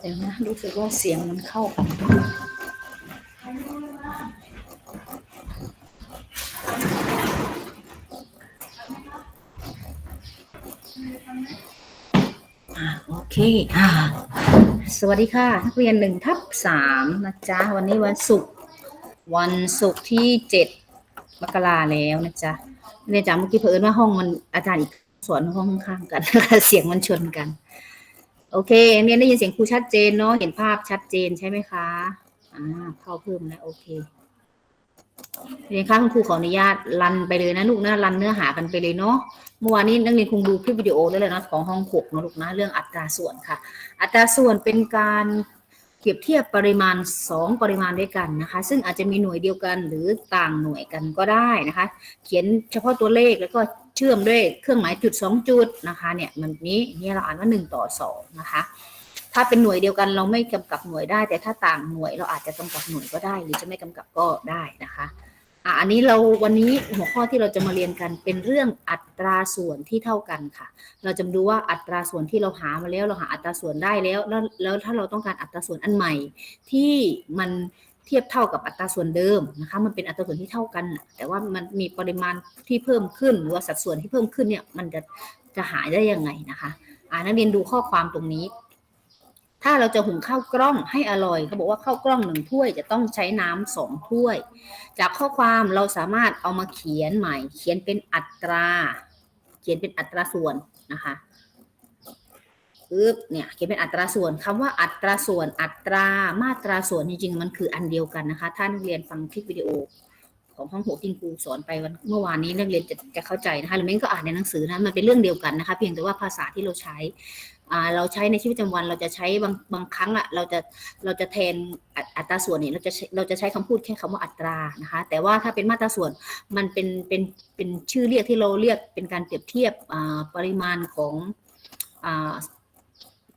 เดี๋ยวนะรู้สึกว่าเสียงมันเข้ากันอ่าโอเค อ่า สวัสดีค่ะ นักเรียนหนึ่งทับสามนะจ๊ะ วันนี้วันศุกร์ วันศุกร์ที่เจ็ดมกราแล้วนะจ๊ะเรียนจากเมื่อกี้เผอิญว่าห้องมันอาจารย์อีกสอนห้องข้างกันนะคะเสียงมันชนกัน โอเคเรียนได้ยินเสียงครูชัดเจนเนาะเห็นภาพชัดเจนใช่ไหมคะอ่าเข้าเพิ่มแล้วโอเคเรียนคะคุณครูขออนุญาตรันไปเลยนะลูกนะรันเนื้อหากันไปเลยเนาะเมื่อวานนี้นักเรียนคงดูคลิปวิดีโอได้เลยนะของห้องหกนะลูกนะเรื่องอัตราส่วนค่ะ อัตราส่วนเป็นการ เปรียบเทียบปริมาณ 2 ปริมาณด้วยกันนะคะ ซึ่งอาจจะมีหน่วยเดียวกันหรือต่างหน่วยกันก็ได้นะคะ เขียนเฉพาะตัวเลขแล้วก็เชื่อมด้วยเครื่องหมายจุด 2 จุดนะคะเนี่ยมันนี้เนี่ยเราอ่านว่า 1 ต่อ 2 นะคะ ถ้าเป็นหน่วยเดียวกันเราไม่กำกับหน่วยได้ แต่ถ้าต่างหน่วยเราอาจจะกำกับหน่วยก็ได้ หรือจะไม่กำกับก็ได้นะคะ อะอันนี้เราวันนี้หัวข้อที่เราจะมาเรียนกันเป็นเรื่องอัตราส่วนที่เท่ากันค่ะ เราจะดูว่าอัตราส่วนที่เราหามาแล้ว เราหาอัตราส่วนได้แล้วแล้วแล้วถ้าเราต้องการอัตราส่วนอันใหม่ ที่มันเทียบเท่ากับอัตราส่วนเดิมนะคะ มันเป็นอัตราส่วนที่เท่ากัน แต่ว่ามันมีปริมาณที่เพิ่มขึ้นหรือว่าสัดส่วนที่เพิ่มขึ้นเนี่ยมันจะจะหาได้ยังไงนะคะ อ่านักเรียนดูข้อความตรงนี้ ถ้าเราจะหุงข้าวกล้องให้อร่อยเขาบอกว่าข้าวกล้องหนึ่งถ้วยจะต้องใช้น้ำสองถ้วย จากข้อความเราสามารถเอามาเขียนใหม่ เขียนเป็นอัตรา เขียนเป็นอัตราส่วนนะคะปึ๊บเนี่ยเขียนเป็นอัตราส่วนคำว่าอัตราส่วนอัตรามาตราส่วนจริงๆมันคืออันเดียวกันนะคะ ถ้านักเรียนฟังคลิปวิดีโอ ของห้องหกที่ครูสอนไปวันเมื่อวานนี้นักเรียนจะจะเข้าใจนะคะหรือไม่งก็อ่านในหนังสือนะมันเป็นเรื่องเดียวกันนะคะ เพียงแต่ว่าภาษาที่เราใช้อ่าเราใช้ในชีวิตประจำวันเราจะใช้บางบางครั้งอะเราจะเราจะแทนอัตราส่วนเนี่ยเราจะเราจะใช้คำพูดแค่คำว่าอัตรานะคะ แต่ว่าถ้าเป็นมาตราส่วนมันเป็นเป็นเป็นชื่อเรียกที่เราเรียกเป็นการเปรียบเทียบอ่าปริมาณของอ่า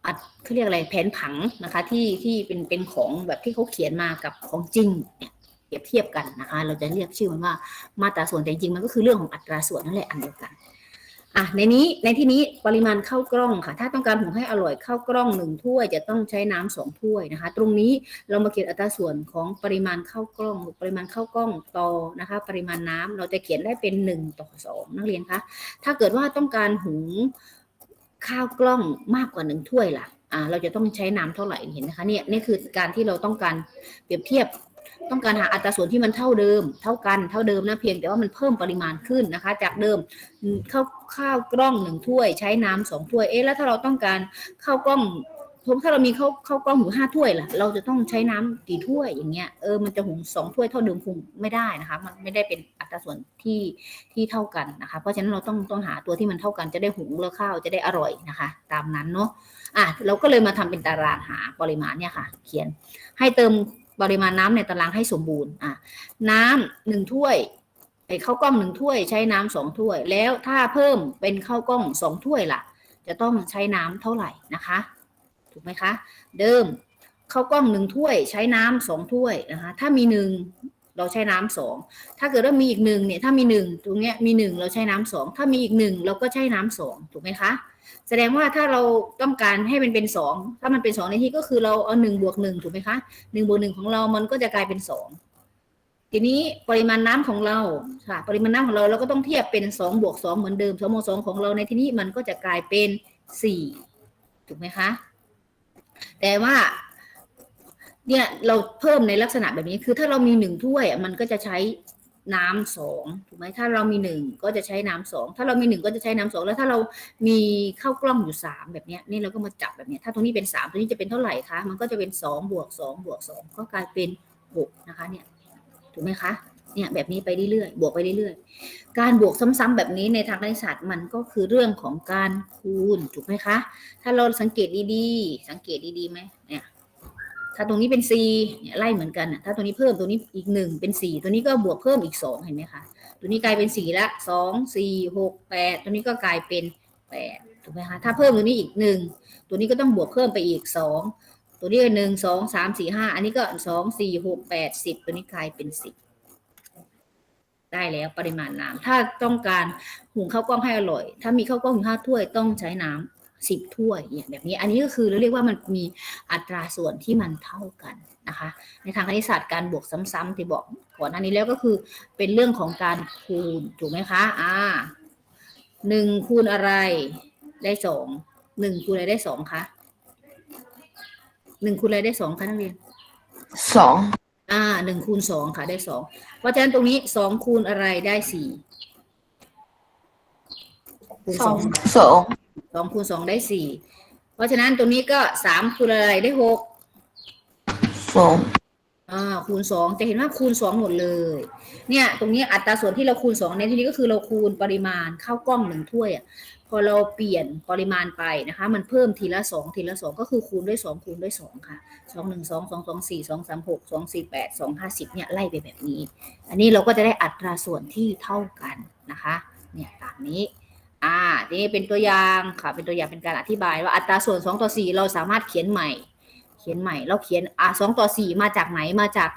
อัดเขาเรียกอะไรแผนผังนะคะที่ที่เป็นเป็นของแบบที่เขาเขียนมากับของจริงเนี่ย รียบเทียบกันนะคะ เราจะเรียกชื่อมันว่ามาตราส่วนแต่จริงมันก็คือเรื่องของอัตราส่วนนั่นแหละอันเดียวกันอะในนี้ในที่นี้ปริมาณข้าวกล้องค่ะ ถ้าต้องการหุงให้อร่อยข้าวกล้องหนึ่งถ้วยจะต้องใช้น้ำสองถ้วยนะคะ ตรงนี้เรามาเขียนอัตราส่วนของปริมาณข้าวกล้อง ปริมาณข้าวกล้องต่อนะคะ ปริมาณน้ำเราจะเขียนได้เป็นหนึ่งต่อสองนักเรียนคะถ้าเกิดว่าต้องการหุงข้าวกล้องมากกว่าหนึ่งถ้วยล่ะอ่าเราจะต้องใช้น้ำเท่าไหร่เห็นนะคะเนี่ยนี่คือการที่เราต้องการเปรียบเทียบ ต้องการหาอัตราส่วนที่มันเท่าเดิม เท่ากันเท่าเดิมนะเพียงแต่ว่ามันเพิ่มปริมาณขึ้นนะคะ จากเดิมข้าวข้าวกล้องหนึ่งถ้วย ใช้น้ำสองถ้วยเอ๊ะแล้วถ้าเราต้องการข้าวกล้องถ้าเรามีข้าวข้าวกล้องอยู่ห้าถ้วยล่ะ เราจะต้องใช้น้ำกี่ถ้วยอย่างเงี้ยเออมันจะหุงสองถ้วยเท่าเดิมคงไม่ได้นะคะ มันไม่ได้เป็นอัตราส่วนที่ที่เท่ากันนะคะ เพราะฉะนั้นเราต้องต้องหาตัวที่มันเท่ากันจะได้หุงแล้วข้าวจะได้อร่อยนะคะ ตามนั้นเนาะอะเราก็เลยมาทำเป็นตารางหาปริมาณเนี่ยค่ะ เขียนให้เติม ปริมาณน้ำในตารางให้สมบูรณ์อะน้ำหนึ่งถ้วยไอ้ข้าวกล้องหนึ่งถ้วย ใช้น้ำสองถ้วย แล้วถ้าเพิ่มเป็นข้าวกล้องสองถ้วยล่ะ จะต้องใช้น้ำเท่าไหร่นะคะ ถูกไหมคะ เดิมข้าวกล้องหนึ่งถ้วย ใช้น้ำสองถ้วยนะคะ ถ้ามีหนึ่งเราใช้น้ำสอง ถ้าเกิดว่ามีอีกหนึ่งเนี่ย ถ้ามีหนึ่งตรงเนี้ยมีหนึ่งเราใช้น้ำสอง ถ้ามีอีกหนึ่งเราก็ใช้น้ำสองถูกไหมคะ แสดงว่าถ้าเราต้องการให้มันเป็นสองถ้ามันเป็นสองในที่ก็คือเราเอาหนึ่งบวกหนึ่งถูกไหมคะหนึ่งบวกหนึ่งของเรามันก็จะกลายเป็นสองทีนี้ปริมาณน้ำของเราค่ะ ปริมาณน้ำของเราเราก็ต้องเทียบเป็นสองบวกสองเหมือนเดิมสองบวกสองของเราในที่นี้มันก็จะกลายเป็นสี่ถูกไหมคะแต่ว่าเนี่ยเราเพิ่มในลักษณะแบบนี้คือถ้าเรามีหนึ่งถ้วยมันก็จะใช้ น้ำสองถูกไหมถ้าเรามีหนึ่งก็จะใช้น้ำสองถ้าเรามีหนึ่งก็จะใช้น้ำสองแล้วถ้าเรามีข้าวกล้องอยู่สามแบบนี้นี่เราก็มาจับแบบนี้ถ้าตรงนี้เป็นสามตรงนี้จะเป็นเท่าไหร่คะมันก็จะเป็นสองบวกสองบวกสองก็กลายเป็นหกนะคะเนี่ยถูกไหมคะเนี่ยแบบนี้ไปเรื่อยๆบวกไปเรื่อยๆ การบวกซ้ำๆแบบนี้ในทางคณิตศาสตร์มันก็คือเรื่องของการคูณถูกไหมคะ ถ้าเราสังเกตดีๆ สังเกตดีๆไหมเนี่ย ถ้าตรงนี้เป็น c เนี่ยไล่เหมือนกันอะถ้าตัวนี้เพิ่มตัวนี้อีกหนึ่งเป็นสี่ตัวนี้ก็บวกเพิ่มอีกสองเห็นไหมคะตัวนี้กลายเป็นสี่ละสองสี่หกแปดตัวนี้ก็กลายเป็นแปดถูกไหมคะถ้าเพิ่มตัวนี้อีกหนึ่งตัวนี้ก็ต้องบวกเพิ่มไปอีกสองตัวนี้หนึ่งสองสามสี่ห้าอันนี้ก็สองสี่หกแปดสิบตัวนี้กลายเป็นสิบได้แล้วปริมาณน้ำถ้าต้องการหุงข้าวกล้องให้อร่อย ถ้ามีข้าวกล้องอยู่ห้าถ้วยต้องใช้น้ำ สิบถ้วยเนี่ยแบบนี้อันนี้ก็คือเราเรียกว่ามันมีอัตราส่วนที่มันเท่ากันนะคะในทางคณิตศาสตร์การบวกซ้ำๆที่บอกก่อนหน้านี้แล้วก็คือเป็นเรื่องของการคูณถูกไหมคะอ่าหนึ่งคูณอะไรได้สองหนึ่งคูณอะไรได้สองคะหนึ่งคูณอะไรได้สองคะนักเรียนสองอ่าหนึ่งคูณสองค่ะได้สองเพราะฉะนั้นตรงนี้สองคูณอะไรได้สี่คูณสองสอง สองคูณสองได้สี่เพราะฉะนั้นตรงนี้ก็สามคูณอะไรได้หกสองอ่าคูณสองจะเห็นว่าคูณสองหมดเลย เนี่ยตรงนี้อัตราส่วนที่เราคูณสองในที่นี้ก็คือเราคูณปริมาณข้าวกล้องหนึ่งถ้วยอะพอเราเปลี่ยนปริมาณไปนะคะ มันเพิ่มทีละสองทีละสองก็คือคูณด้วยสองคูณด้วยสองค่ะสองหนึ่งสองสองสองสี่สองสามหกสองสี่แปดสองห้าสิบเนี่ยไล่ไปแบบนี้ อันนี้เราก็จะได้อัตราส่วนที่เท่ากันนะคะ เนี่ยตามนี้ อ่าทีนี้เป็นตัวอย่างค่ะ เป็นตัวอย่างเป็นการอธิบายว่าอัตราส่วนสองต่อสี่เราสามารถเขียนใหม่ เขียนใหม่ เราเขียนอ่าสองต่อสี่มาจากไหน มาจาก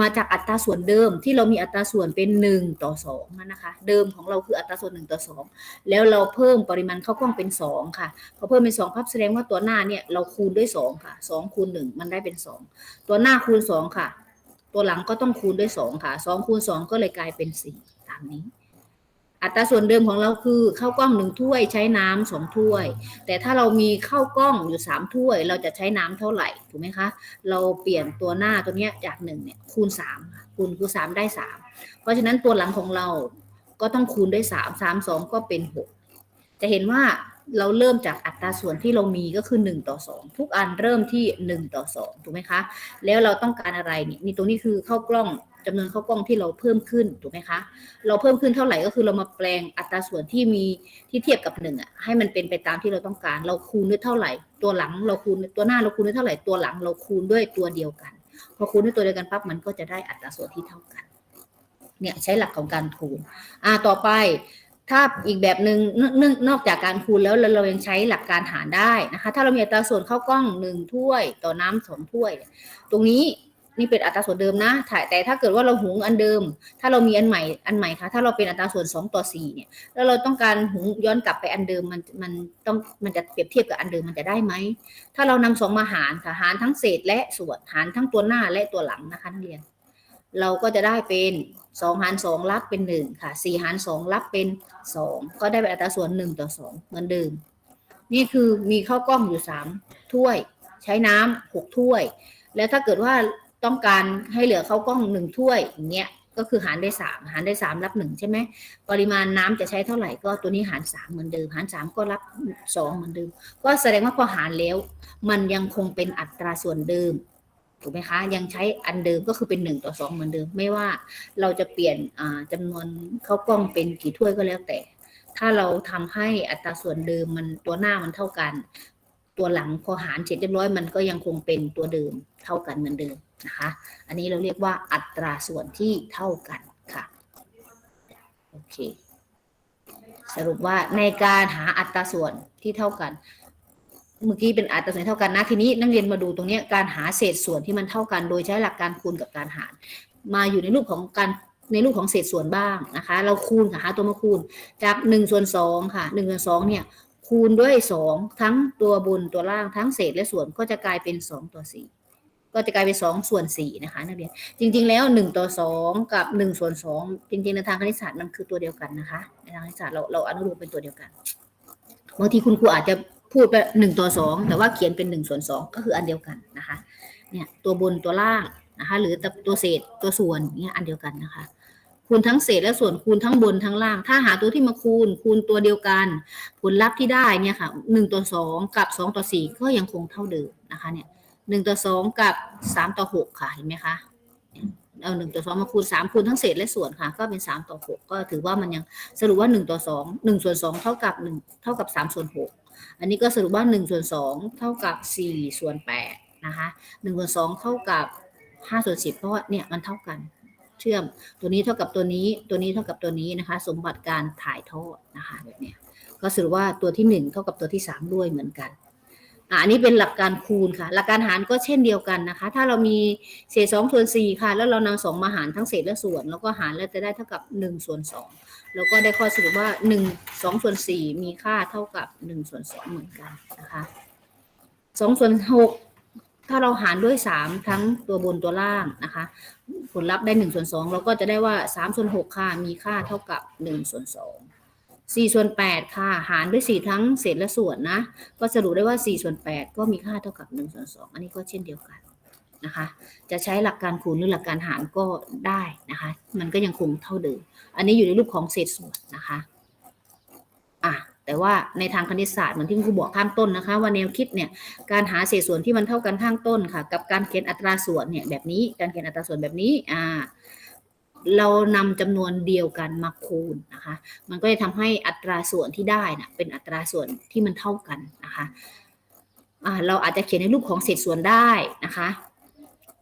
มาจากอัตราส่วนเดิมที่เรามีอัตราส่วนเป็นหนึ่งต่อสองนั่นนะคะ เดิมของเราคืออัตราส่วนหนึ่งต่อสองแล้วเราเพิ่มปริมาณเข้ากล้องเป็นสองค่ะ พอเพิ่มเป็นสองพับแสดงว่าตัวหน้าเนี่ยเราคูณด้วยสองค่ะสองคูณหนึ่งมันได้เป็นสองตัวหน้าคูณสองค่ะ ตัวหลังก็ต้องคูณด้วยสองค่ะสองคูณสองก็เลยกลายเป็นสี่ตามนี้ อัตราส่วนเดิมของเราคือข้าวกล้องหนึ่งถ้วยใช้น้ำสองถ้วย แต่ถ้าเรามีข้าวกล้องอยู่สามถ้วย เราจะใช้น้ำเท่าไหร่ถูกไหมคะ เราเปลี่ยนตัวหน้าตัวเนี้ยจากหนึ่งเนี่ยคูณสามคูณคูณสามได้สามเพราะฉะนั้นตัวหลังของเราก็ต้องคูณด้วยสามสามสองก็เป็นหกจะเห็นว่าเราเริ่มจากอัตราส่วนที่เรามีก็คือหนึ่งต่อสองทุกอันเริ่มที่หนึ่งต่อสองถูกไหมคะ แล้วเราต้องการอะไรเนี่ยนี่ตรงนี้คือข้าวกล้อง จำนวนข้าวกล้องที่เราเพิ่มขึ้นถูกไหมคะเราเพิ่มขึ้นเท่าไหร่ก็คือเรามาแปลงอัตราส่วนที่มีที่เทียบกับหนึ่งอะให้มันเป็นไปตามที่เราต้องการ เราคูณด้วยเท่าไหร่ ตัวหลังเราคูณตัวหน้าเราคูณด้วยเท่าไหร่ตัวหลัง เราคูณด้วยตัวเดียวกัน พอคูณด้วยตัวเดียวกันปั๊บมันก็จะได้อัตราส่วนที่เท่ากันเนี่ยใช้หลักของการคูณอ่าต่อไปถ้าอีกแบบหนึ่งนนนอกจากการคูณแล้วเราเรายังใช้หลักการหารได้นะคะ ถ้าเรามีอัตราส่วนข้าวกล้องหนึ่งถ้วย ต่อน้ำสองถ้วย ตรงนี้ นี่เป็นอัตราส่วนเดิมนะถ่ายแต่ถ้าเกิดว่าเราหุงอันเดิม ถ้าเรามีอันใหม่อันใหม่คะถ้าเราเป็นอัตราส่วน 2 ต่อ 4 เนี่ย แล้วเราต้องการหุงย้อนกลับไปอันเดิมมันมันต้องมันจะเปรียบเทียบกับอันเดิมมันจะได้ไหม ถ้าเรานำสองมาหารค่ะหารทั้งเศษและส่วนหารทั้งตัวหน้าและตัวหลังนะคะนักเรียน เราก็จะได้เป็น2หาร2รับเป็น1ค่ะ4หาร2รับเป็น2ก็ได้เป็นอัตราส่วน1ต่อ2เหมือนเดิม นี่คือมีข้าวกล้องอยู่3ถ้วย ใช้น้ำ6ถ้วย แล้วถ้าเกิดว่า ต้องการให้เหลือข้าวกล้องหนึ่งถ้วยอย่างเงี้ยก็คือหารได้สามหารได้สามรับหนึ่งใช่ไหมปริมาณน้ำจะใช้เท่าไหร่ก็ตัวนี้หารสามเหมือนเดิม หารสามก็รับสองเหมือนเดิม ก็แสดงว่าพอหารแล้ว มันยังคงเป็นอัตราส่วนเดิมถูกไหมคะยังใช้อันเดิมก็คือเป็นหนึ่งต่อสองเหมือนเดิม ไม่ว่าเราจะเปลี่ยนอ่าจำนวนข้าวกล้องเป็นกี่ถ้วยก็แล้วแต่ ถ้าเราทำให้อัตราส่วนเดิมมันตัวหน้ามันเท่ากัน ตัวหลังพอหารเสร็จเรียบร้อยมันก็ยังคงเป็นตัวเดิมเท่ากันเหมือนเดิม นะคะ อันนี้เราเรียกว่าอัตราส่วนที่เท่ากันค่ะ โอเค สรุปว่าในการหาอัตราส่วนที่เท่ากัน เมื่อกี้เป็นอัตราส่วนเท่ากันนะ ทีนี้นักเรียนมาดูตรงนี้การหาเศษส่วนที่มันเท่ากัน โดยใช้หลักการคูณกับการหาร มาอยู่ในรูปของการในรูปของเศษส่วนบ้างนะคะ เราคูณค่ะหาตัวมาคูณจากหนึ่งส่วนสองค่ะหนึ่งส่วนสองเนี่ยคูณด้วยสองทั้งตัวบนตัวล่างทั้งเศษและส่วนก็จะกลายเป็นสองต่อสี่ ก็จะกลายเป็นสองส่วนสี่นะคะนักเรียนจริง ๆ แล้วหนึ่งต่อสองกับหนึ่งส่วนสองจริงๆในทางคณิตศาสตร์มันคือตัวเดียวกันนะคะในทางคณิตศาสตร์เราเราอนุรูปเป็นตัวเดียวกันบางทีคุณครูอาจจะพูดไปหนึ่งต่อสองแต่ว่าเขียนเป็นหนึ่งส่วนสองก็คืออันเดียวกันนะคะเนี่ยตัวบนตัวล่างนะคะหรือตัวเศษตัวส่วนเนี่ยอันเดียวกันนะคะคูณทั้งเศษและส่วนคูณทั้งบนทั้งล่าง ถ้าหาตัวที่มาคูณคูณตัวเดียวกัน ผลลัพธ์ที่ได้เนี่ยค่ะหนึ่งต่อสองกับสองต่อสี่ก็ยังคงเท่าเดิมนะคะเนี่ย หนึ่งต่อสองกับสามต่อหกค่ะเห็นไหมคะเอาหนึ่งต่อสองมาคูณสามคูณทั้งเศษและส่วนค่ะ ก็เป็นสามต่อหกก็ถือว่ามันยังสรุปว่าหนึ่งต่อสองหนึ่งส่วนสองเท่ากับหนึ่งเท่ากับสามส่วนหกอันนี้ก็สรุปว่าหนึ่งส่วนสองเท่ากับสี่ส่วนแปดนะคะหนึ่งส่วนสองเท่ากับห้าส่วนสิบเพราะว่าเนี่ยมันเท่ากัน เชื่อมตัวนี้เท่ากับตัวนี้ตัวนี้เท่ากับตัวนี้นะคะ สมบัติการถ่ายทอดนะคะแบบเนี้ยก็สรุปว่าตัวที่หนึ่งเท่ากับตัวที่สามด้วยเหมือนกัน อันนี้เป็นหลักการคูณค่ะ หลักการหารก็เช่นเดียวกันนะคะ ถ้าเรามีเศษสองส่วนสี่ค่ะ แล้วเรานำสองมาหารทั้งเศษและส่วน แล้วก็หารแล้วจะได้เท่ากับหนึ่งส่วนสองแล้วก็ได้ข้อสรุปว่าหนึ่งสองส่วนสี่มีค่าเท่ากับหนึ่งส่วนสองเหมือนกันนะคะสองส่วนหกถ้าเราหารด้วยสามทั้งตัวบนตัวล่างนะคะ ผลลัพธ์ได้หนึ่งส่วนสองเราก็จะได้ว่าสามส่วนหกค่ะมีค่าเท่ากับหนึ่งส่วนสอง สี่ส่วนแปดค่ะ หารด้วยสี่ทั้งเศษและส่วนนะ ก็สรุปได้ว่าสี่ส่วนแปดก็มีค่าเท่ากับหนึ่งส่วนสองอันนี้ก็เช่นเดียวกันนะคะ จะใช้หลักการคูณหรือหลักการหารก็ได้นะคะ มันก็ยังคงเท่าเดิม อันนี้อยู่ในรูปของเศษส่วนนะคะ อะ แต่ว่าในทางคณิตศาสตร์เหมือนที่ครูบอกข้างต้นนะคะ ว่าแนวคิดเนี่ย การหาเศษส่วนที่มันเท่ากันข้างต้นค่ะ กับการเขียนอัตราส่วนเนี่ยแบบนี้ การเขียนอัตราส่วนแบบนี้ อ่า เรานำจำนวนเดียวกันมาคูณนะคะ มันก็จะทำให้อัตราส่วนที่ได้นะเป็นอัตราส่วนที่มันเท่ากันนะคะเราอาจจะเขียนในรูปของเศษส่วนได้นะคะ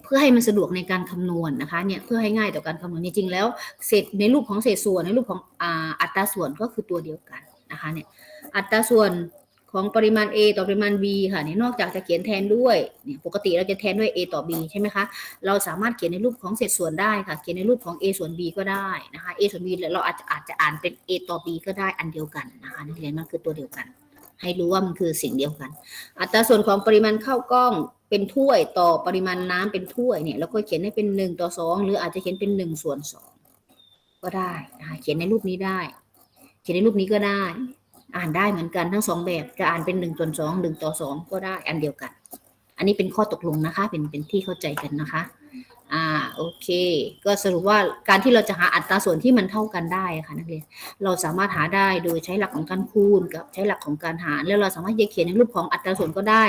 เพื่อให้มันสะดวกในการคำนวณนะคะเนี่ยเพื่อให้ง่ายต่อการคำนวณจริงๆแล้วเศษในรูปของเศษส่วนในรูปของออัตราส่วนก็คือตัวเดียวกันนะคะเนี่ยอัตราส่วน ของปริมาณ A ต่อปริมาณ B ค่ะเนี่ยนอกจากจะเขียนแทนด้วยเนี่ยปกติเราจะแทนด้วย A ต่อ B ใช่ไหมคะเราสามารถเขียนในรูปของเศษส่วนได้ค่ะ เขียนในรูปของ A ส่วน B ก็ได้นะคะ A ส่วน B เราอาจจะอาจจะอ่านเป็น A ต่อ B ก็ได้อันเดียวกันนะคะนักเรียนมันคือตัวเดียวกัน ให้รู้ว่ามันคือสิ่งเดียวกัน อัตราส่วนของปริมาณข้าวกล้องเป็นถ้วยต่อปริมาณน้ำเป็นถ้วยเนี่ยเราก็เขียนให้เป็นหนึ่งต่อสองหรืออาจจะเขียนเป็นหนึ่งส่วนสองก็ได้นะคะเขียนในรูปนี้ได้ เขียนในรูปนี้ก็ได้ อ่านได้เหมือนกันทั้งสองแบบจะอ่านเป็นหนึ่งส่วนสองหนึ่งต่อสองก็ได้อันเดียวกัน อันนี้เป็นข้อตกลงนะคะ เป็นเป็นที่เข้าใจกันนะคะ อ่าโอเค ก็สรุปว่าการที่เราจะหาอัตราส่วนที่มันเท่ากันได้ค่ะนักเรียนเราสามารถหาได้โดยใช้หลักของการคูณกับใช้หลักของการหาร แล้วเราสามารถจะเขียนในรูปของอัตราส่วนก็ได้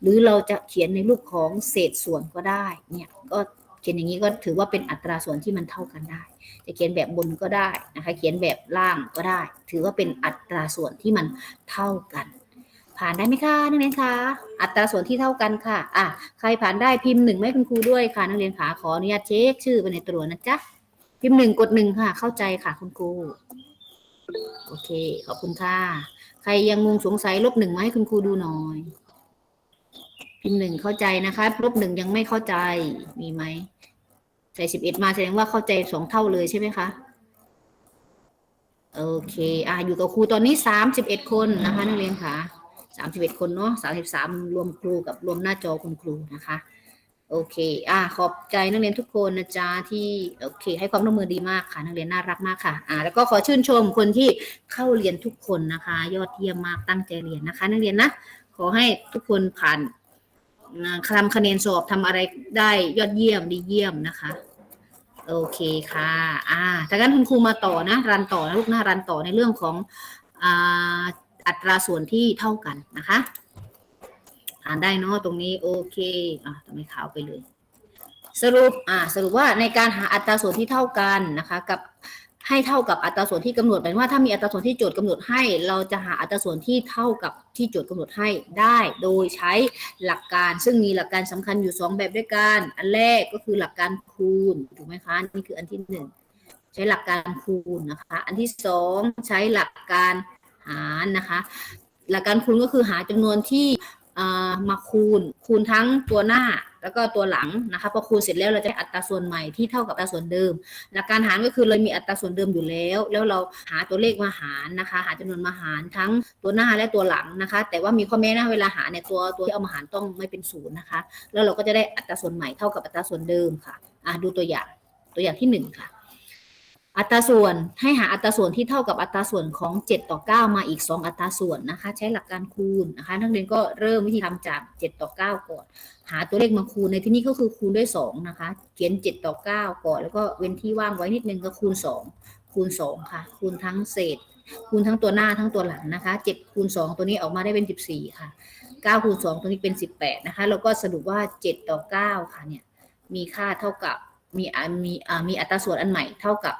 หรือเราจะเขียนในรูปของเศษส่วนก็ได้เนี่ยก็ ขียนอย่างนี้ก็ถือว่าเป็นอัตราส่วนที่มันเท่ากันได้ จะเขียนแบบบนก็ได้นะคะ เขียนแบบล่างก็ได้ ถือว่าเป็นอัตราส่วนที่มันเท่ากัน ผ่านได้ไหมคะนักเรียนคะอัตราส่วนที่เท่ากันค่ะอะใครผ่านได้พิมพ์หนึ่งให้คุณครูด้วยค่ะนักเรียนขาขออนุญาตเช็คชื่อไปในตัวนะจ๊ะพิมพ์หนึ่งกดหนึ่งค่ะ เข้าใจค่ะคุณครูโอเค ขอบคุณค่ะ ใครยังงงสงสัยลบหนึ่งมาให้คุณครูดูหน่อย พิมพ์หนึ่งเข้าใจนะคะ ลบหนึ่งยังไม่เข้าใจ มีไหม ใส่สิบเอ็ดมาแสดงว่าเข้าใจสองเท่าเลยใช่ไหมคะโอเคอะอยู่กับครูตอนนี้สามสิบเอ็ดคนนะคะนักเรียนค่ะสามสิบเอ็ดคนเนาะสามสิบสามรวมครูกับรวมหน้าจอคุณครูนะคะ โอเค อะขอบใจนักเรียนทุกคนนะจ๊ะที่โอเค ให้ความร่วมมือดีมากค่ะ นักเรียนน่ารักมากค่ะ อ่าแล้วก็ขอชื่นชมคนที่เข้าเรียนทุกคนนะคะ ยอดเยี่ยมมากตั้งใจเรียนนะคะ นักเรียนนะขอให้ทุกคนผ่านทำคะแนนสอบทำอะไรได้ยอดเยี่ยมดีเยี่ยมนะคะ โอเคค่ะ อ่าถ้ากนั้นคุณครูมาต่อนะ รันต่อนะลูกหน้ารันต่อในเรื่องของอ่าอัตราส่วนที่เท่ากันนะคะ อ่านได้เนาะตรงนี้โอเคอะทำไมขาวไปเลย สรุปอ่าสรุปว่าในการหาอัตราส่วนที่เท่ากันนะคะ กับ ให้เท่ากับอัตราส่วนที่กำหนดหมายว่าถ้ามีอัตราส่วนที่โจทย์กำหนดให้ เราจะหาอัตราส่วนที่เท่ากับที่โจทย์กำหนดให้ได้ โดยใช้หลักการ ซึ่งมีหลักการสำคัญอยู่สองแบบด้วยกัน อันแรกก็คือหลักการคูณถูกไหมคะนี่คืออันที่หนึ่งใช้หลักการคูณนะคะ อันที่สองใช้หลักการหารนะคะ หลักการคูณก็คือหาจำนวนที่ มาคูณ คูณทั้งตัวหน้าแล้วก็ตัวหลังนะคะพอคูณเสร็จแล้วเราจะได้อัตราส่วนใหม่ที่เท่ากับอัตราส่วนเดิม หลักการหารก็คือเรามีอัตราส่วนเดิมอยู่แล้ว แล้วเราหาตัวเลขมาหารนะคะ หาจำนวนมาหารทั้งตัวหน้าและตัวหลังนะคะ แต่ว่ามีข้อแม้นะเวลาหารเนี่ยตัวตัวที่เอามาหารต้องไม่เป็นศูนย์นะคะ แล้วเราก็จะได้อัตราส่วนใหม่เท่ากับอัตราส่วนเดิมค่ะอะดูตัวอย่างตัวอย่างที่หนึ่งค่ะ อัตราส่วนให้หาอัตราส่วนที่เท่ากับอัตราส่วนของ 7 ต่อ 9 มาอีก 2 อัตราส่วนนะคะ ใช้หลักการคูณนะคะ นักเรียนก็เริ่มวิธีทำจาก 7 ต่อ 9 ก่อน หาตัวเลขมาคูณในที่นี้ก็คือคูณด้วย 2 นะคะ เขียน 7 ต่อ 9 ก่อน แล้วก็เว้นที่ว่างไว้นิดนึงก็คูณ 2 คูณ 2 ค่ะ คูณทั้งเศษ คูณทั้งตัวหน้าทั้งตัวหลังนะคะ 7 คูณ 2 ตัวนี้ออกมาได้เป็น 14 ค่ะ 9 คูณ 2 ตัวนี้เป็น 18 นะคะ แล้วก็สรุปว่า 7 ต่อ 9 ค่ะเนี่ยมีค่าเท่ากับมีอ่ามีอ่ามีอัตราส่วนอันใหม่เท่ากับ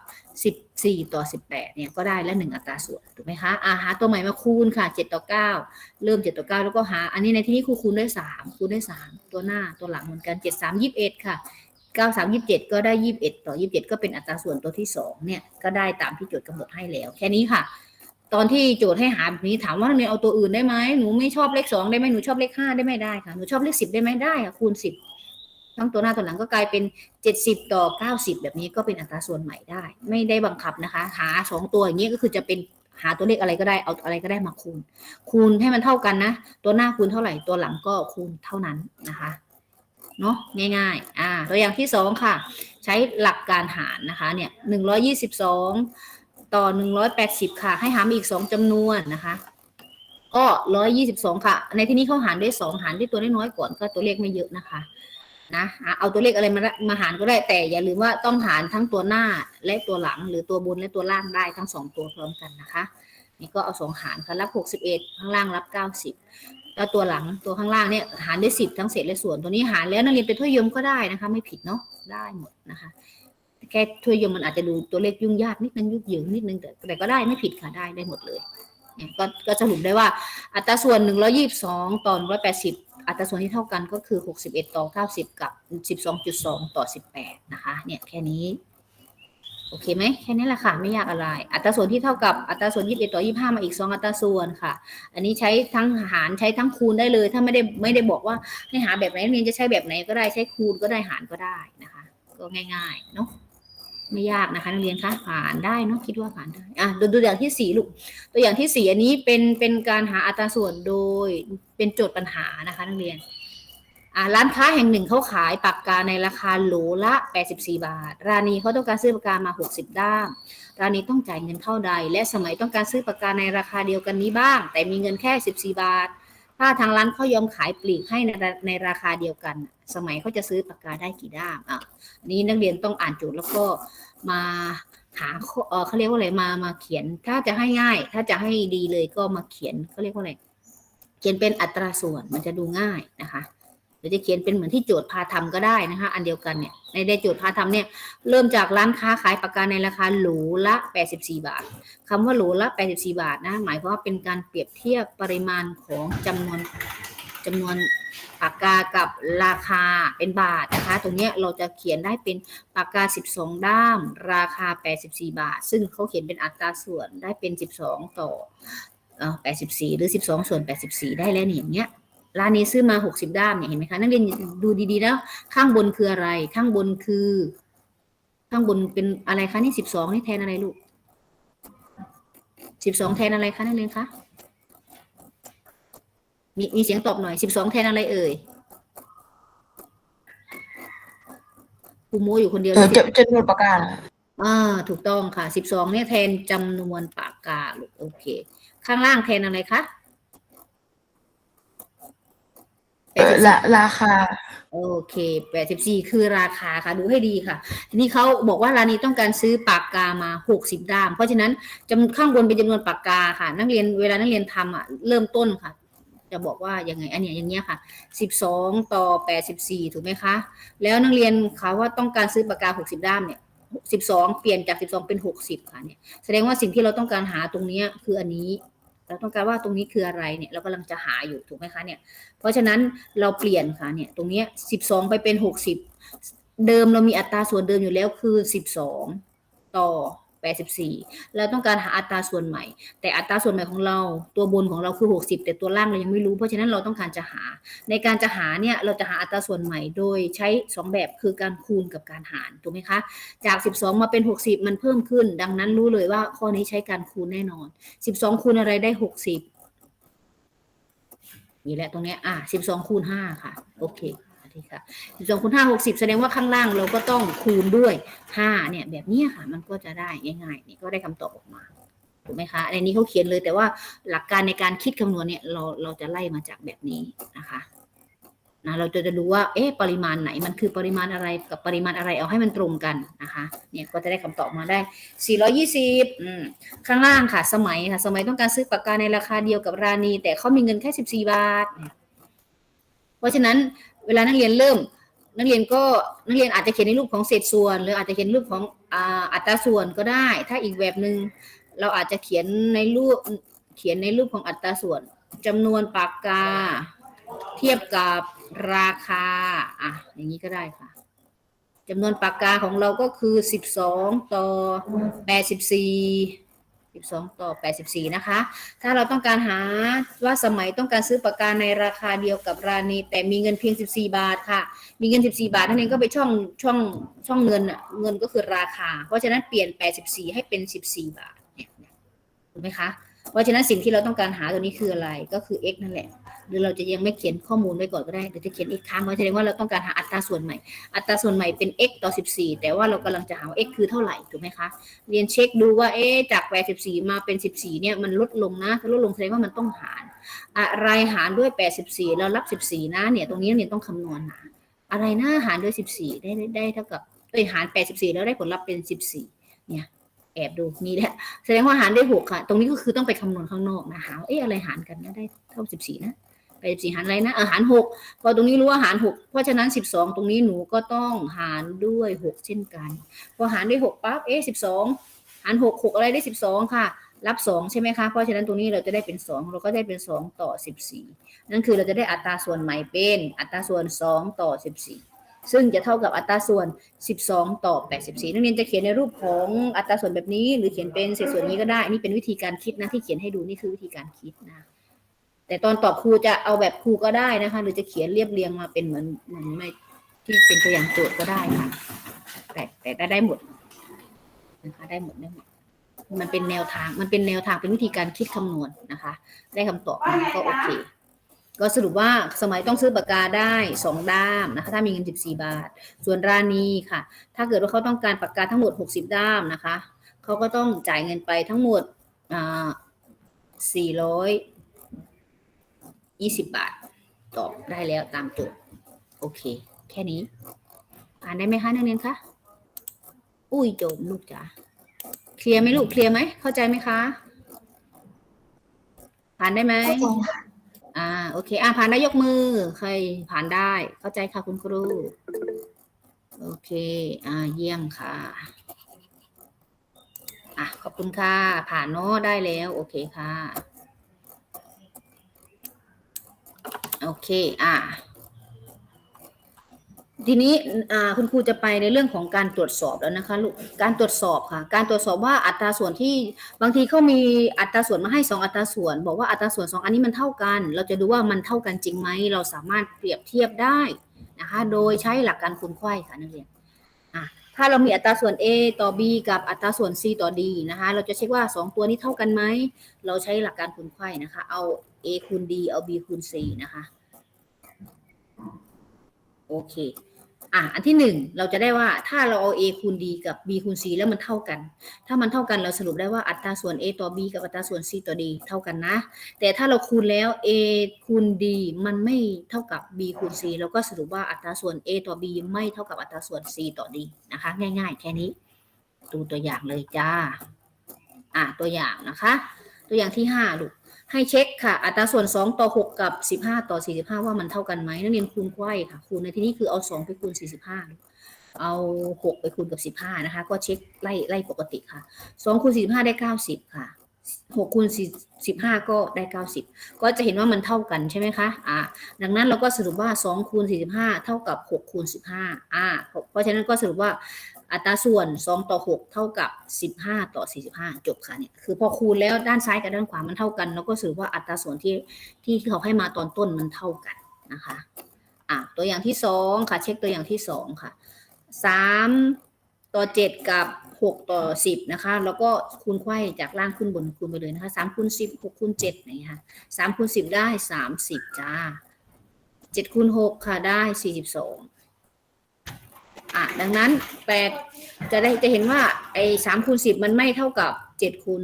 14 ต่อ 18 เนี่ยก็ได้แล้วหนึ่งอัตราส่วนถูกไหมคะอาหาตัวใหม่มาคูณค่ะ 7 ต่อ 9 เริ่ม 7 ต่อ 9 แล้วก็หา อันนี้ในที่นี้ครูคูณด้วย 3 คูณด้วย 3 ตัวหน้าตัวหลังเหมือนกัน 7 3 21 ค่ะ 9 3 27 ก็ได้ 21 ต่อ 27 ก็เป็นอัตราส่วนตัวที่ 2 เนี่ย ก็ได้ตามที่โจทย์กำหนดให้แล้ว แค่นี้ค่ะ ตอนที่โจทย์ให้หาแบบนี้ถามว่านักเรียนเอาตัวอื่นได้ไหมหนูไม่ชอบเลขสองได้ไหมหนูชอบเลขห้าได้ไหมได้ค่ะหนูชอบเลขสิบได้ไหมได้ค่ะคูณสิบ ทั้งตัวหน้าตัวหลังก็กลายเป็นเจ็ดสิบต่อเก้าสิบแบบนี้ก็เป็นอัตราส่วนใหม่ได้ ไม่ได้บังคับนะคะ หาสองตัวอย่างนี้ก็คือจะเป็นหาตัวเลขอะไรก็ได้เอาอะไรก็ได้มาคูณ คูณให้มันเท่ากันนะ ตัวหน้าคูณเท่าไหร่ตัวหลังก็คูณเท่านั้นนะคะเนาะง่ายๆอ่าตัวอย่างที่สองค่ะ ใช้หลักการหารนะคะเนี่ยหนึ่งร้อยี่สิบสองต่อหนึ่งร้อยแปดสิบค่ะ ให้หารมอีกสองจำนวนนะคะ ก็ร้อยยี่สิบสองค่ะ ในที่นี้เขาหารด้วยสองหารด้วยตัวน้อยๆก่อนก็ตัวเลขไม่เยอะนะคะ นะเอาตัวเลขอะไรมามาหารก็ได้แต่อย่าลืมว่าต้องหารทั้งตัวหน้าและตัวหลัง หรือตัวบนและตัวล่างได้ทั้งสองตัวพร้อมกันนะคะนี่ก็เอาสองหารค่ะรับหกสิบเอ็ดข้างล่างรับเก้าสิบแล้วตัวหลังตัวข้างล่างเนี่ยหารด้วยสิบทั้งเศษและส่วนตัวนี้หารแล้วนักเรียนเป็นถ้วยยมก็ได้นะคะ ไม่ผิดเนาะได้หมดนะคะแค่ถ้วยยมมันอาจจะดูตัวเลขยุ่งยากนิดนึงยุ่งเหยิงนิดนึงแต่แต่ก็ได้ไม่ผิดค่ะได้ได้หมดเลยเนี่ยก็ก็สรุปได้ว่าอัตราส่วนหนึ่งร้อยี่สิบสองต่อหนึ่งร้ อัตราส่วนที่เท่ากันก็คือหกสิบเอ็ดต่อเก้าสิบกับสิบสองจุดสองต่อสิบแปดนะคะ เนี่ยแค่นี้ โอเคไหมแค่นี้แหละค่ะ ไม่ยากอะไร อัตราส่วนที่เท่ากับอัตราส่วนยี่สิบเอ็ดต่อยี่ห้ามาอีกสองอัตราส่วนค่ะ อันนี้ใช้ทั้งหารใช้ทั้งคูณได้เลย ถ้าไม่ได้ไม่ได้บอกว่าให้หาแบบไหนเรียนจะใช้แบบไหนก็ได้ใช้คูณก็ได้หารก็ได้นะคะ ก็ง่ายๆเนาะ ไม่ยากนะคะนักเรียนคะผ่านได้เนาะคิดว่าผ่านได้อะดูตัวอย่างที่สี่ลูกตัวอย่างที่สี่อันนี้เป็นเป็นการหาอัตราส่วนโดยเป็นโจทย์ปัญหานะคะนักเรียนอ่าร้านค้าแห่งหนึ่งเขาขายปากกาในราคาโหลละ 84 บาทร้านนี้เขาต้องการซื้อปากกามา 60 ด้ามร้านนี้ต้องจ่ายเงินเท่าใด และสมัยต้องการซื้อปากกาในราคาเดียวกันนี้บ้าง แต่มีเงินแค่ 14 บาท ถ้าทางร้านเขายอมขายปลีกให้ในในราคาเดียวกัน สมัยเขาจะซื้อปากกาได้กี่ด้ามอะนี้นักเรียนต้องอ่านโจทย์แล้วก็มาหาเออเขาเรียกว่าอะไรมามาเขียน ถ้าจะให้ง่าย ถ้าจะให้ดีเลยก็มาเขียนเขาเรียกว่าอะไรเขียนเป็นอัตราส่วนมันจะดูง่ายนะคะ รือจะเขียนเป็นเหมือนที่โจทย์พาทำก็ได้นะคะ อันเดียวกันเนี่ยในในโจทย์พาทำเนี่ยเริ่มจากร้านค้าขายปากกาในราคาโหลละ 84 บาทคำว่าโหลละ 84 บาทนะหมายความว่าเป็นการเปรียบเทียบปริมาณของจำนวนจำนวนปากกากับราคาเป็นบาทนะคะ ตรงนี้เราจะเขียนได้เป็นปากกา 12 ด้าม ราคา 84 บาท ซึ่งเขาเขียนเป็นอัตราส่วนได้เป็น 12 ต่อเอ่อ84 หรือ 12 ส่วน 84 ได้แล้วเนี่ยอย่างเงี้ย ร้านนี้ซื้อมา 60 ด้ามเนี่ยเห็นไหมคะนักเรียนดูดีๆแล้วข้างบนคืออะไร ข้างบนคือ ข้างบนเป็นอะไรคะนี่ 12 นี่แทนอะไรลูก 12 แทนอะไรคะนักเรียนคะมีมีเสียงตอบหน่อย 12 แทนอะไรเอ่ยครูโมอยู่คนเดียวเออเลยจะจะนวดปากกาเหรออ่าถูกต้องค่ะ 12 เนี่ยแทนจำนวนปากกาลูกโอเค ข้างล่างแทนอะไรคะ เออละราคา โอเค84คือราคาค่ะ ดูให้ดีค่ะ ทีนี้เขาบอกว่าร้านนี้ต้องการซื้อปากกามา60ด้าม เพราะฉะนั้นจำข้างบนเป็นจำนวนปากกาค่ะ นักเรียนเวลานักเรียนทำอะเริ่มต้นค่ะ จะบอกว่ายังไงอันเนี้ยอย่างเงี้ยค่ะ12ต่อ84ถูกไหมคะ แล้วนักเรียนเขาว่าต้องการซื้อปากกา60ด้ามเนี่ย12เปลี่ยนจาก12เป็น60ค่ะเนี่ยแสดงว่าสิ่งที่เราต้องการหาตรงเนี้ยคืออันนี้ เราต้องการว่าตรงนี้คืออะไรเนี่ยเรากำลังจะหาอยู่ถูกไหมคะเนี่ย เพราะฉะนั้นเราเปลี่ยนค่ะเนี่ยตรงนี้สิบสองไปเป็นหกสิบเดิมเรามีอัตราส่วนเดิมอยู่แล้วคือสิบสองต่อ แปดสิบสี่เราต้องการหาอัตราส่วนใหม่ แต่อัตราส่วนใหม่ของเราตัวบนของเราคือหกสิบแต่ตัวล่างเรายังไม่รู้ เพราะฉะนั้นเราต้องการจะหา ในการจะหาเนี่ยเราจะหาอัตราส่วนใหม่โดยใช้สองแบบคือการคูณกับการหารถูกไหมคะ จากสิบสองมาเป็นหกสิบมันเพิ่มขึ้น ดังนั้นรู้เลยว่าข้อนี้ใช้การคูณแน่นอนสิบสองคูณอะไรได้หกสิบนี่แหละตรงเนี้ยอะสิบสองคูณห้าค่ะโอเค ทีค่ะสิบสองคูณห้าหกสิบแสดงว่าข้างล่างเราก็ต้องคูณด้วยห้าเนี่ย แบบนี้ค่ะ มันก็จะได้ง่ายๆนี่ก็ได้คำตอบออกมาถูกไหมคะในนี้เขาเขียนเลยแต่ว่าหลักการในการคิดคำนวณเนี่ยเราเราจะไล่มาจากแบบนี้นะคะนะเราจะจะดูว่าเอ๊ะปริมาณไหนมันคือปริมาณอะไรกับปริมาณอะไรเอาให้มันตรงกันนะคะเนี่ยก็จะได้คำตอบมาได้ 420อืมข้างล่างค่ะ สมัยค่ะ สมัยต้องการซื้อปากกาในราคาเดียวกับรานีแต่เขามีเงินแค่สิบสี่บาท เพราะฉะนั้น เวลานักเรียนเริ่ม นักเรียนก็นักเรียนอาจจะเขียนในรูปของเศษส่วน หรืออาจจะเขียนรูปของอ่าอัตราส่วนก็ได้ ถ้าอีกแบบหนึ่งเราอาจจะเขียนในรูปเขียนในรูปของอัตราส่วนจำนวนปากกา เทียบกับราคาอะอย่างนี้ก็ได้ค่ะจำนวนปากกาของเราก็คือสิบสองต่อแปดสิบสี่ 12 ต่อ 84 นะคะ ถ้าเราต้องการหาว่าสมัยต้องการซื้อปากกาในราคาเดียวกับรานีแต่มีเงินเพียง 14 บาทค่ะ มีเงิน 14 บาทนั่นเองก็ไปช่องช่องช่องเงินอะเงินก็คือราคา เพราะฉะนั้นเปลี่ยน 84 ให้เป็น 14 บาทเนี่ยถูกไหมคะ เพราะฉะนั้นสิ่งที่เราต้องการหาตัวนี้คืออะไรก็คือ x นั่นแหละ หรือเราจะยังไม่เขียนข้อมูลไว้ก่อนก็ได้เดี๋ยวจะเขียนอีกครั้งไว้แสดงว่าเราต้องการหาอัตราส่วนใหม่ อัตราส่วนใหม่เป็น x ต่อ 14 แต่ว่าเรากำลังจะหาว่า x คือเท่าไหร่ถูกไหมคะเรียนเช็คดูว่าเอ๊ะจาก84 มาเป็น 14 เนี่ยมันลดลงนะถ้าลดลงแสดงว่ามันต้องหาร อะไรหารด้วย 84 แล้วรับ 14 นะเนี่ยตรงนี้เนี่ยต้องคำนวณนะอะไรนะหารด้วย 14ได้ได้ได้เท่ากับเอ้ยหาร 84 แล้วได้ผลลัพธ์เป็น 14 เนี่ยแอบดูมีแหละแสดงว่าหารได้6ค่ะ ตรงนี้ก็คือต้องไปคำนวณข้างนอกนะหาเอ๊ะอะไรหารกันนะได้เท่า14นะ ไป14หารอะไรนะเออหาร6พอตรงนี้รู้ว่าหาร6เพราะฉะนั้น12ตรงนี้หนูก็ต้องหารด้วย6เช่นกัน พอหารด้วย6ปั๊บเอ๊ะ12หาร6 6อะไรได้12ค่ะ รับ2ใช่ไหมคะเพราะฉะนั้นตรงนี้เราจะได้เป็น2เราก็ได้เป็น2ต่อ14นั่นคือเราจะได้อัตราส่วนใหม่เป็นอัตราส่วน2ต่อ14ซึ่งจะเท่ากับอัตราส่วน 12 ต่อ 84 นักเรียนจะเขียนในรูปของอัตราส่วนแบบนี้ หรือเขียนเป็นเศษส่วนนี้ก็ได้ นี่เป็นวิธีการคิดนะที่เขียนให้ดูนี่คือวิธีการคิดนะ แต่ตอนตอบครูจะเอาแบบครูก็ได้นะคะ หรือจะเขียนเรียบเรียงมาเป็นเหมือนเหมือนไม่ที่เป็นตัวอย่างโจทย์ก็ได้ค่ะ แต่แต่ได้ได้หมดนะคะ ได้หมดได้หมดมันเป็นแนวทางมันเป็นแนวทางเป็นวิธีการคิดคำนวณนะคะ ได้คำตอบมาก็โอเคก็สรุปว่าสมัยต้องซื้อปากกาได้สองด้ามนะคะ ถ้ามีเงิน 14 บาท ส่วนรานีค่ะ ถ้าเกิดว่าเขาต้องการปากกาทั้งหมด 60 ด้ามนะคะ เขาก็ต้องจ่ายเงินไปทั้งหมดอ่า 420 บาท ตอบได้แล้วตามโจทย์โอเค แค่นี้ อ่านได้ไหมคะนักเรียนคะอุ้ยโจมลูกจ๋าเคลียร์ไหมลูกเคลียร์ไหมเข้าใจไหมคะผ่านได้ไหมเข้าใจค่ะอ่าโอเค อ่าผ่านได้ยกมือใครผ่านได้ เข้าใจค่ะคุณครู โอเค อ่าเยี่ยมค่ะอะขอบคุณค่ะ ผ่านเนาะได้แล้ว โอเคค่ะ โอเค อ่า ทีนี้อ่าคุณครูจะไปในเรื่องของการตรวจสอบแล้วนะคะลูก การตรวจสอบค่ะ การตรวจสอบว่าอัตราส่วนที่บางทีเขามีอัตราส่วนมาให้สองอัตราส่วน บอกว่าอัตราส่วนสองอันนี้มันเท่ากัน เราจะดูว่ามันเท่ากันจริงไหม เราสามารถเปรียบเทียบได้นะคะ โดยใช้หลักการคูณไขว้ค่ะนักเรียนอะถ้าเรามีอัตราส่วน a ต่อ b กับอัตราส่วน c ต่อ d นะคะ เราจะเช็คว่าสองตัวนี้เท่ากันไหม เราใช้หลักการคูณไขว้นะคะ เอา a คูณ d เอา b คูณ c นะคะ โอเค อะ อันที่หนึ่งเราจะได้ว่าถ้าเราเอา a คูณ d กับ b คูณ c แล้วมันเท่ากัน ถ้ามันเท่ากันเราสรุปได้ว่าอัตราส่วน a ต่อ b กับอัตราส่วน c ต่อ d เท่ากันนะ แต่ถ้าเราคูณแล้ว a คูณ d มันไม่เท่ากับ b คูณ c เราก็สรุปว่าอัตราส่วน a ต่อ b ไม่เท่ากับอัตราส่วน c ต่อ d นะคะ ง่าย ๆ แค่นี้ ดูตัวอย่างเลยจ้า อะตัวอย่างนะคะ ตัวอย่างที่ห้าลูก ให้เช็คค่ะ อัตราส่วน 2 ต่อ 6 กับ 15 ต่อ 45 ว่ามันเท่ากันไหมนักเรียนคูณไขว้ค่ะ คูณในที่นี้คือเอา 2 ไปคูณ 45 เอา 6 ไปคูณกับ 15 นะคะ ก็เช็คไล่ไล่ปกติค่ะ 2 คูณ 45 ได้ 90 ค่ะ 6 คูณ 45 ก็ได้ 90 ก็จะเห็นว่ามันเท่ากันใช่ไหมคะอ่าดังนั้นเราก็สรุปว่า 2 คูณ 45 เท่ากับ 6 คูณ 15 อ่าเพราะฉะนั้นก็สรุปว่า อัตราส่วน 2 ต่อ 6 เท่ากับ 15 ต่อ 45 จบค่ะเนี่ยคือพอคูณแล้วด้านซ้ายกับด้านขวามันเท่ากันแล้วก็สรุปว่าอัตราส่วนที่ที่เขาให้มาตอนต้นมันเท่ากันนะคะอะตัวอย่างที่ 2 ค่ะ เช็คตัวอย่างที่ 2 ค่ะ 3 ต่อ 7 กับ 6 ต่อ 10 นะคะ แล้วก็คูณไขว้จากล่างขึ้นบนคูณไปเลยนะคะ3คูณ10 6คูณ7อย่ค่ะ3คูณ10 ได้ 30 จ้า7คูณ6ค่ะได้ 42 อะดังนั้นแปดจะได้จะเห็นว่าไอ้สามคูณสิบมันไม่เท่ากับเจ็ดคูณ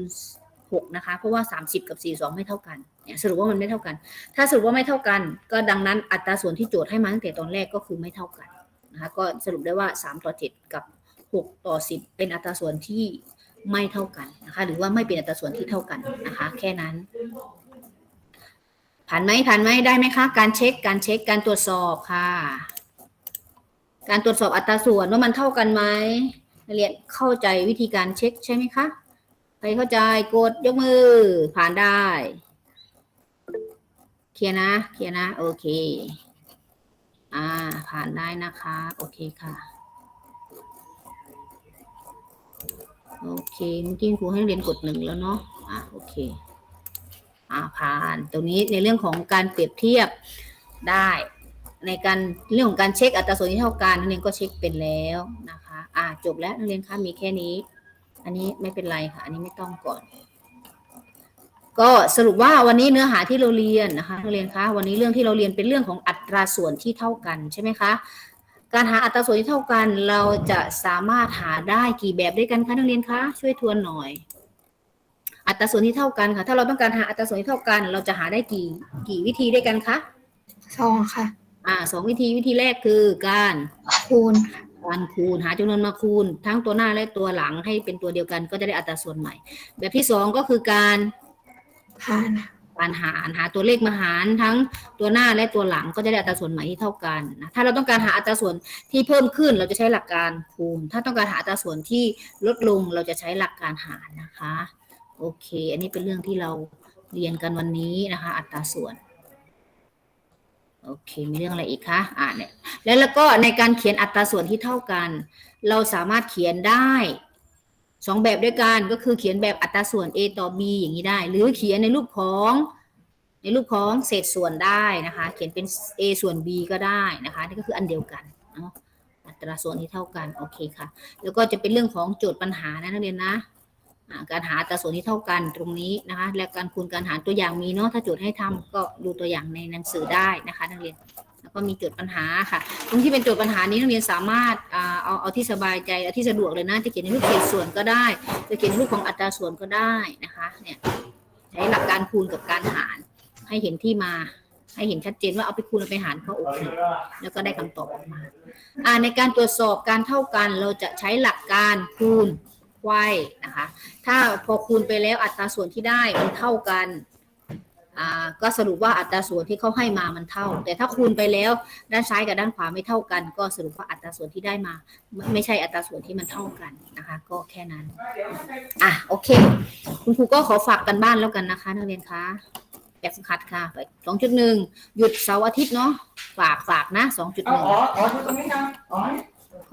หกนะคะ เพราะว่าสามสิบกับสี่สองไม่เท่ากันเนี่ยสรุปว่ามันไม่เท่ากัน ถ้าสรุปว่าไม่เท่ากัน ก็ดังนั้นอัตราส่วนที่โจทย์ให้มาตั้งแต่ตอนแรกก็คือไม่เท่ากันนะคะก็สรุปได้ว่าสามต่อเจ็ดกับหกต่อสิบเป็นอัตราส่วนที่ไม่เท่ากันนะคะหรือว่าไม่เป็นอัตราส่วนที่เท่ากันนะคะ แค่นั้นผ่านไหมผ่านไหมได้ไหมคะ การเช็คการเช็คการตรวจสอบค่ะ การตรวจสอบอัตราส่วนว่ามันเท่ากันไหมนักเรียนเข้าใจวิธีการเช็คใช่ไหมคะใครเข้าใจกดยกมือผ่านได้ เคลียนะ เคลียนะ โอเค อ่า ผ่านได้นะคะ โอเคค่ะ โอเคเมื่อกี้ครูให้เรียนกดหนึ่งแล้วเนาะอะโอเค อ่าผ่าน ตรงนี้ในเรื่องของการเปรียบเทียบได้ ในการเรื่องของการเช็คอัตราส่วนที่เท่ากันนักเรียนก็เช็คเป็นแล้วนะคะอ่าจบแล้วนักเรียนคะมีแค่นี้ อันนี้ไม่เป็นไรค่ะ อันนี้ไม่ต้องก่อน ก็สรุปว่าวันนี้เนื้อหาที่เราเรียนนะคะนักเรียนคะวันนี้เรื่องที่เราเรียนเป็นเรื่องของอัตราส่วนที่เท่ากันใช่ไหมคะการหาอัตราส่วนที่เท่ากันเราจะสามารถหาได้กี่แบบด้วยกันคะนักเรียนคะช่วยทวนหน่อย อัตราส่วนที่เท่ากันค่ะ ถ้าเราต้องการหาอัตราส่วนที่เท่ากัน เราจะหาได้กี่กี่วิธีด้วยกันคะสองค่ะ อ่าสองวิธีวิธีแรกคือการคูณการคูณหาจำนวนมาคูณ ทั้งตัวหน้าและตัวหลังให้เป็นตัวเดียวกันก็จะได้อัตราส่วนใหม่ แบบที่สองก็คือการหารการหารหาตัวเลขมาหารทั้งตัวหน้าและตัวหลังก็จะได้อัตราส่วนใหม่ที่เท่ากันนะถ้าเราต้องการหาอัตราส่วนที่เพิ่มขึ้นเราจะใช้หลักการคูณ ถ้าต้องการหาอัตราส่วนที่ลดลงเราจะใช้หลักการหารนะคะ โอเค อันนี้เป็นเรื่องที่เราเรียนกันวันนี้นะคะ อัตราส่วน โอเค มีเรื่องอะไรอีกคะ อ่าเนี่ย แล้วแล้วก็ในการเขียนอัตราส่วนที่เท่ากัน เราสามารถเขียนได้สองแบบด้วยกัน ก็คือเขียนแบบอัตราส่วน a ต่อ b อย่างนี้ได้ หรือเขียนในรูปของ ในรูปของเศษส่วนได้นะคะ เขียนเป็น a ส่วน b ก็ได้นะคะ นี่ก็คืออันเดียวกันเนาะ อัตราส่วนที่เท่ากัน โอเคค่ะ แล้วก็จะเป็นเรื่องของโจทย์ปัญหานะนักเรียนนะ การหาอัตราส่วนที่เท่ากันตรงนี้นะคะและการคูณการหารตัวอย่างมีเนาะถ้าโจทย์ให้ทำก็ดูตัวอย่างในหนังสือได้นะคะนักเรียนแล้วก็มีโจทย์ปัญหาค่ะ ตรงที่เป็นโจทย์ปัญหานี้นักเรียนสามารถเอาเอาที่สบายใจเอาที่สะดวกเลยนะจะเขียนในรูปเศษส่วนก็ได้ จะเขียนในรูปของอัตราส่วนก็ได้นะคะเนี่ยใช้หลักการคูณกับการหาร ให้เห็นที่มาให้เห็นชัดเจนว่าเอาไปคูณไปหารก็โอเคแล้วก็ได้คำตอบออกมาอ่าในการตรวจสอบการเท่ากันเราจะใช้หลักการคูณ ไข้นะคะ ถ้าพอคูณไปแล้วอัตราส่วนที่ได้มันเท่ากันอ่าก็สรุปว่าอัตราส่วนที่เขาให้มามันเท่า แต่ถ้าคูณไปแล้วด้านซ้ายกับด้านขวาไม่เท่ากัน ก็สรุปว่าอัตราส่วนที่ได้มา ไม่ใช่อัตราส่วนที่มันเท่ากันนะคะ ก็แค่นั้นอะโอเค คุณครูก็ขอฝากกันบ้านแล้วกันนะคะนักเรียนคะแบบฝึกหัดค่ะไปสองจุดหนึ่งหยุดเสาร์อาทิตย์เนาะฝากฝากนะสองจุดหนึ่งอ๋ออ๋อตรงนี้นะอ๋อ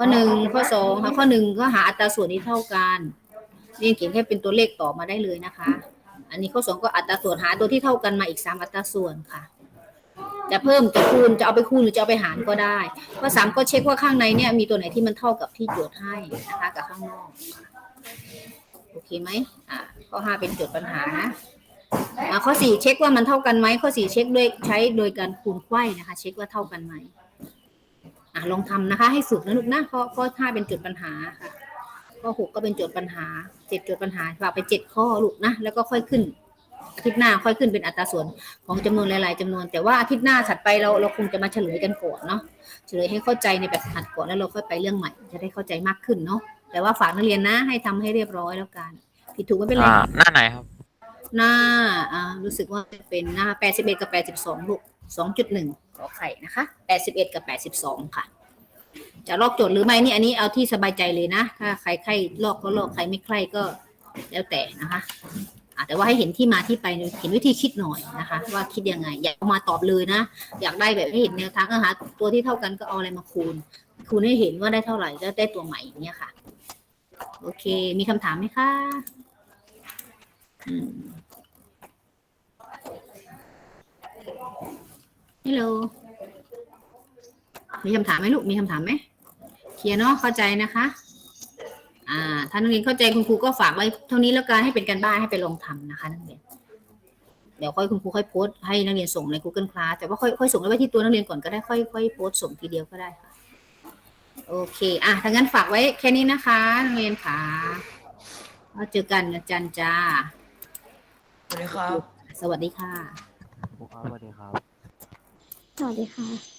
ข้อหนึ่งข้อสองค่ะข้อหนึ่งก็หาอัตราส่วนที่เท่ากันเรียเขียนแค่เป็นตัวเลขต่อมาได้เลยนะคะ อันนี้ข้อสองก็อัตราส่วนหาตัวที่เท่ากันมาอีกสามอัตราส่วนค่ะ จะเพิ่มจะคูณจะเอาไปคูณหรือจะเอาไปหารก็ได้ข้อสามก็เช็คว่าข้างในเนี่ยมีตัวไหนที่มันเท่ากับที่โจทย์ให้นะคะกับข้างนอกโอเคไหมอ่าข้อห้าเป็นโจทย์ปัญหานะอ่าข้อสี่เช็คว่ามันเท่ากันไหมข้อสี่เช็คด้วยใช้โดยการคูณไขว้นะคะ เช็คว่าเท่ากันไหม อะลองทำนะคะ ให้สุดนะลูกนะข้อข้อห้าเป็นจุดปัญหาค่ะข้อหกก็เป็นโจทย์ปัญหาเจ็ดโจทย์ปัญหาฝากไปเจ็ดข้อลูกนะแล้วก็ค่อยขึ้นอาทิตย์หน้าค่อยขึ้นเป็นอัตราส่วนของจำนวนหลาย ๆจำนวน แต่ว่าอาทิตย์หน้าถัดไปเราเราคงจะมาเฉลยกันก่อนเนาะเฉลยให้เข้าใจในแบบหัดก่อนแล้วเราค่อยไปเรื่องใหม่ จะได้เข้าใจมากขึ้นเนาะแต่ว่าฝากนักเรียนนะ ให้ทำให้เรียบร้อยแล้วกันผิดถูกไม่เป็นไรอ่าหน้าไหนครับ หน้าอ่ารู้สึกว่าจะเป็นหน้าแปดสิบเอ็ดกับแปดสิบสองลูกสองจุดหนึ่งข อไข่นะคะแปดสิบเอ็ดกับแปดสิบสองค่ะ จะลอกโจทย์หรือไม่นี่อันนี้เอาที่สบายใจเลยนะ ถ้าใครใครลอกก็ลอกใครไม่ใครก็แล้วแต่นะคะแต่ว่าให้เห็นที่มาที่ไปเห็นวิธีคิดหน่อยนะคะ ว่าคิดยังไง อยากมาตอบเลยนะ อยากได้แบบให้เห็นแนวทางเออหาตัวที่เท่ากันก็เอาอะไรมาคูณ คูณให้เห็นว่าได้เท่าไหร่แล้วได้ตัวใหม่อย่างเงี้ยค่ะ โอเค มีคำถามไหมคะอืม ฮัลโหล มีคำถามไหมลูก มีคำถามไหม เคลียร์เนาะ เข้าใจนะคะ อ่า ถ้านักเรียนเข้าใจคุณครูก็ฝากไว้เท่านี้แล้วกันให้เป็นการบ้านให้ไปลองทำนะคะนักเรียน เดี๋ยวค่อยคุณครูค่อยโพสต์ให้นักเรียนส่งใน Google Class แต่ว่าค่อยค่อยส่งไว้ที่ตัวนักเรียนก่อนก็ได้ค่อยค่อยโพสต์ส่งทีเดียวก็ได้ค่ะ โอเค อะถ้างั้นฝากไว้แค่นี้นะคะนักเรียนค่ะแล้วเจอกันอาจารย์จ้า สวัสดีครับ สวัสดีค่ะ สวัสดีครับ สวัสดีค่ะ